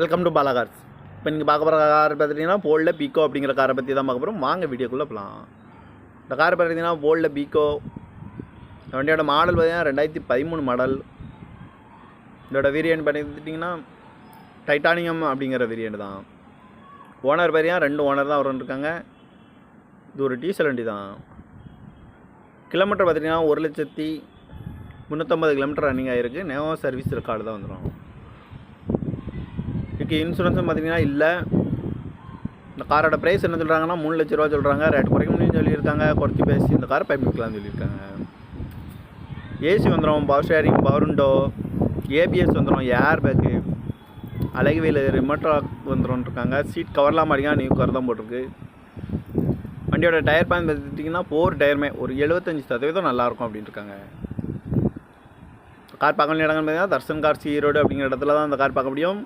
Welcome to Bala cars இப்போ நீங்கள் பார்க்க போகிற கார் பார்த்துட்டிங்கன்னா போல்டில் பீக்கோ அப்படிங்கிற காரை பற்றி தான் பார்க்க போகிறோம் வாங்க வீடியோக்குள்ளே போகலாம் இந்த கார் பார்த்தீங்கன்னா போல்டில் பீக்கோ இந்த வண்டியோட மாடல் பார்த்தீங்கன்னா ரெண்டாயிரத்தி பதிமூணு மாடல் இதோட வேரியன்ட் பார்த்துட்டிங்கன்னா டைட்டானியம் அப்படிங்கிற வேரியன்ட் தான். ஓனர் பார்த்தீங்கன்னா ரெண்டு ஓனர் தான் இருக்காங்க. இது ஒரு டீசல் வண்டி தான். கிலோமீட்டர் பார்த்தீங்கன்னா ஒரு லட்சத்தி முந்நூற்றம்பது கிலோமீட்டர் ரன்னிங் ஆகிருக்கு நேவோ சர்வீஸ் ரெக்கார்டு தான் வந்துடும் இதுக்கு இன்சூரன்ஸும் பார்த்தீங்கன்னா இல்லை. இந்த காரோட ப்ரைஸ் என்ன சொல்கிறாங்கன்னா மூணு லட்ச ரூபா சொல்கிறாங்க ரேட் குறைக்க முடியும்னு சொல்லியிருக்காங்க. குறைச்சி பேசி இந்த காரை பயன்படுத்தலாம்னு சொல்லியிருக்காங்க. ஏசி வந்துடும் power steering power window ABS வந்துடும் ஏர் பேக்கு அழகுவேல் ரிமோட் வந்துடும் இருக்காங்க. சீட் கவர்லாம் மாட்டிங்கன்னா நியூ கவர் தான் போட்டிருக்கு. வண்டியோட டயர் பேன் பார்த்துட்டிங்கன்னா ஃபோர் டயருமே ஒரு எழுபத்தஞ்சி சதவீதம் நல்லாயிருக்கும் அப்படின்னு இருக்காங்க. கார் பார்க்க வேண்டிய இடங்கள் பார்த்தீங்கன்னா தர்சன் கார் ஈரோடு அப்படிங்கிற இடத்துல தான் அந்த கார் பார்க்க முடியும்.